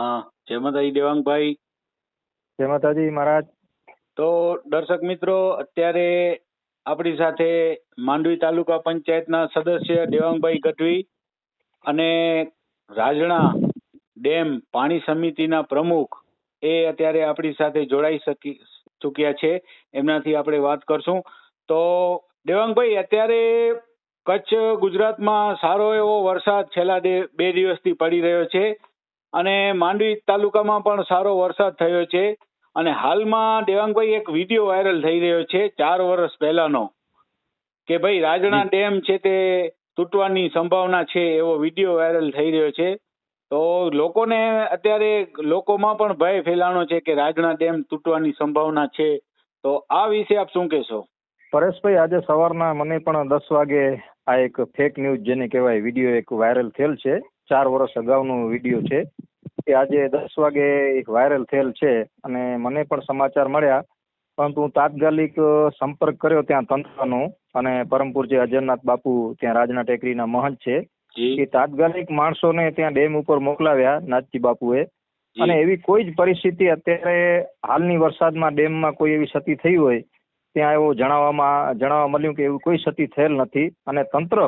હા જય માતાજી દેવાંગભાઈ. જય માતાજી મહારાજ. તો દર્શક મિત્રો અત્યારે આપણી સાથે માંડવી તાલુકા પંચાયતના સદસ્ય દેવાંગભાઈ ગઢવી અને રાજણા ડેમ પાણી સમિતિના પ્રમુખ એ અત્યારે આપણી સાથે જોડાઈ શકી ચૂક્યા છે. એમનાથી આપણે વાત કરશું. તો દેવાંગભાઈ અત્યારે કચ્છ ગુજરાતમાં સારો એવો વરસાદ છેલ્લા બે દિવસથી પડી રહ્યો છે. અને માંડવી તાલુકામાં પણ સારો વરસાદ થયો છે. અને હાલમાં દેવાંગભાઈ એક વીડિયો વાયરલ થઈ રહ્યો છે ચાર વર્ષ પહેલાનો. કે ભાઈ રાજણા ડેમ છે તે તૂટવાની સંભાવના છે એવો વીડિયો વાયરલ થઈ રહ્યો છે. તો લોકોને અત્યારે લોકોમાં પણ ભય ફેલાણો છે કે રાજણા ડેમ તૂટવાની સંભાવના છે. તો આ વિશે આપ શું કહેશો? પરેશભાઈ આજે સવારના મને પણ દસ વાગે આ એક ફેક ન્યૂઝ જેને કહેવાય વીડિયો એક વાયરલ થયેલ છે. ચાર વર્ષ અગાઉનો વીડિયો છે એ આજે દસ વાગે એક વાયરલ થયેલ છે અને મને પણ સમાચાર મળ્યા. પરંતુ હું તાત્કાલિક સંપર્ક કર્યો ત્યાં તંત્રનો અને પરમપુર જે અજરનાથ બાપુ ત્યાં રાજના ટેકરીના મહંત છે એ તાત્કાલિક માણસોને ત્યાં ડેમ ઉપર મોકલાવ્યા નાથજી બાપુએ. અને એવી કોઈ જ પરિસ્થિતિ અત્યારે હાલની વરસાદમાં ડેમમાં કોઈ એવી ક્ષતિ થઈ હોય ત્યાં એવું જણાવવામાં જણાવવા મળ્યું કે એવી કોઈ ક્ષતિ થયેલ નથી. અને તંત્ર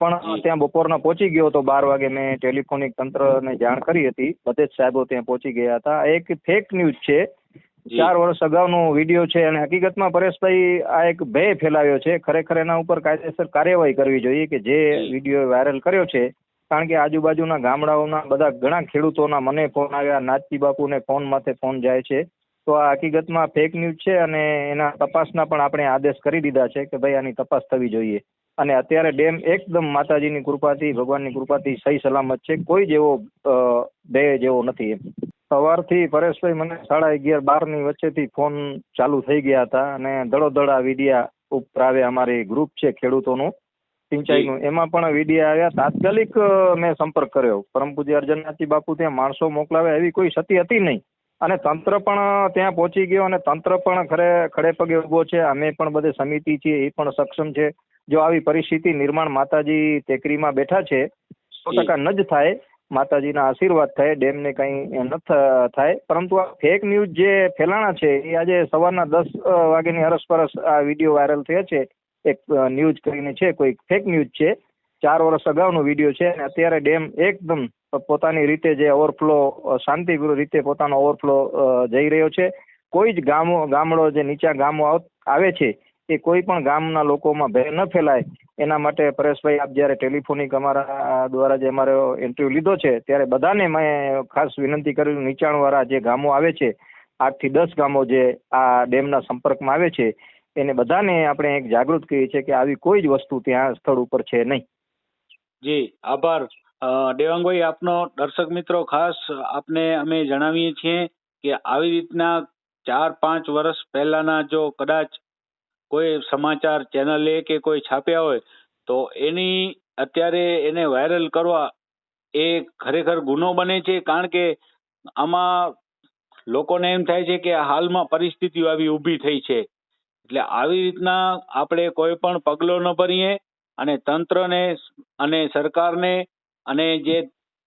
પણ ત્યાં બપોરના પહોંચી ગયો હતો બાર વાગે મેં ટેલિફોનિક તંત્રને જાણ કરી હતી. બધે જ સાહેબો ત્યાં પહોંચી ગયા હતા. એક ફેક ન્યૂઝ છે. ચાર વર્ષ અગાઉનો વીડિયો છે અને હકીકતમાં પરેશભાઈ આ એક ભય ફેલાવ્યો છે. ખરેખર એના ઉપર કાયદેસર કાર્યવાહી કરવી જોઈએ કે જે વીડિયો વાયરલ કર્યો છે. કારણ કે આજુબાજુના ગામડાઓના બધા ઘણા ખેડૂતોના મને ફોન આવ્યા નાચતી બાપુને ફોન માથે ફોન જાય છે. તો આ હકીકતમાં ફેક ન્યૂઝ છે અને એના તપાસના પણ આપણે આદેશ કરી દીધા છે કે ભાઈ આની તપાસ થવી જોઈએ. અને અત્યારે ડેમ એકદમ માતાજીની કૃપાથી ભગવાનની કૃપાથી સહી સલામત છે. કોઈ જેવો ભય જેવો નથી એમ. સવારથી પરેશભાઈ મને સાડા અગિયાર બારની વચ્ચેથી ફોન ચાલુ થઈ ગયા હતા અને દડોદડ વિડિયા ઉપર આવે અમારી ગ્રુપ છે ખેડૂતોનું સિંચાઈનું. એમાં પણ વિડિયા આવ્યા. તાત્કાલિક મેં સંપર્ક કર્યો. પરમ પૂજ્ય અર્જનનાથજી બાપુ ત્યાં માણસો મોકલાવે એવી કોઈ સતી હતી નહીં. અને તંત્ર પણ ત્યાં પહોંચી ગયો અને તંત્ર પણ ખરે ખડે પગે ઊભો છે. અમે પણ બધે સમિતિ છીએ એ પણ સક્ષમ છે. જો આવી પરિસ્થિતિ નિર્માણ માતાજી ટેકરીમાં બેઠા છે સો ટકા ન જ થાય માતાજીના આશીર્વાદ થાય ડેમને કંઈ ન થ- થાય. પરંતુ આ ફેક ન્યૂઝ જે ફેલાણા છે એ આજે સવારના દસ વાગ્યાની અરસપરસ આ વીડિયો વાયરલ થયા છે. એક ન્યૂઝ કરીને છે કોઈ ફેક ન્યૂઝ છે. ચાર વર્ષ અગાઉનો વીડિયો છે અને અત્યારે ડેમ એકદમ પોતાની રીતે જે ઓવરફ્લો શાંતિપૂર્ણ રીતે પોતાનો ઓવરફ્લો જઈ રહ્યો છે. કોઈ જ ગામો ગામડો જે નીચા ગામો આવે છે એ કોઈ પણ ગામના લોકોમાં ભય ન ફેલાય. એના માટે પરેશભાઈ, આપ જ્યારે ટેલિફોનિક અમારા દ્વારા જે અમારો ઇન્ટરવ્યુ લીધો છે, ત્યારે બધાને મેં ખાસ વિનંતી કરી, નીચાણવાળા જે ગામો આવે છે, આઠથી દસ ગામો જે આ ડેમના સંપર્કમાં આવે છે, એને બધાને આપણે એક જાગૃત કરીએ છીએ કે આવી કોઈ જ વસ્તુ ત્યાં સ્થળ ઉપર છે નહીં. જી, આભાર. દેવાંગભાઈ, આપનો દર્શક મિત્રો, ખાસ આપને અમે જણાવીએ છીએ કે આવી રીતના ચાર પાંચ વર્ષ પહેલાના જો કદાચ કોઈ સમાચાર ચેનલે કે કોઈ છાપ્યા હોય, તો એની અત્યારે એને વાયરલ કરવા એ ખરેખર ગુનો બને છે, કારણ કે આમાં લોકોને એમ થાય છે કે હાલમાં પરિસ્થિતિઓ આવી ઊભી થઈ છે. એટલે આવી રીતના આપણે કોઈ પણ પગલો ન ભરીએ અને તંત્રને અને સરકારને અને જે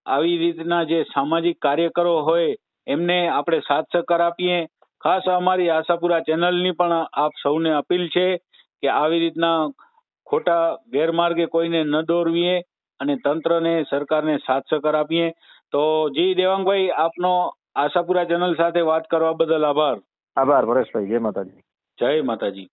આવી રીતના જે સામાજિક કાર્યકરો હોય, એમને આપણે સાથ સહકાર આપીએ ખાસ અમારી આશાપુરા ચેનલની પણ આપ સૌને અપીલ છે કે આવી રીતના ખોટા ગેરમાર્ગે કોઈને ન દોરવીએ અને તંત્રને સરકારને સાથ સહકાર આપીએ. તો જી દેવાંગભાઈ આપનો આશાપુરા ચેનલ સાથે વાત કરવા બદલ આભાર. આભાર પરેશભાઈ જય માતાજી. જય માતાજી.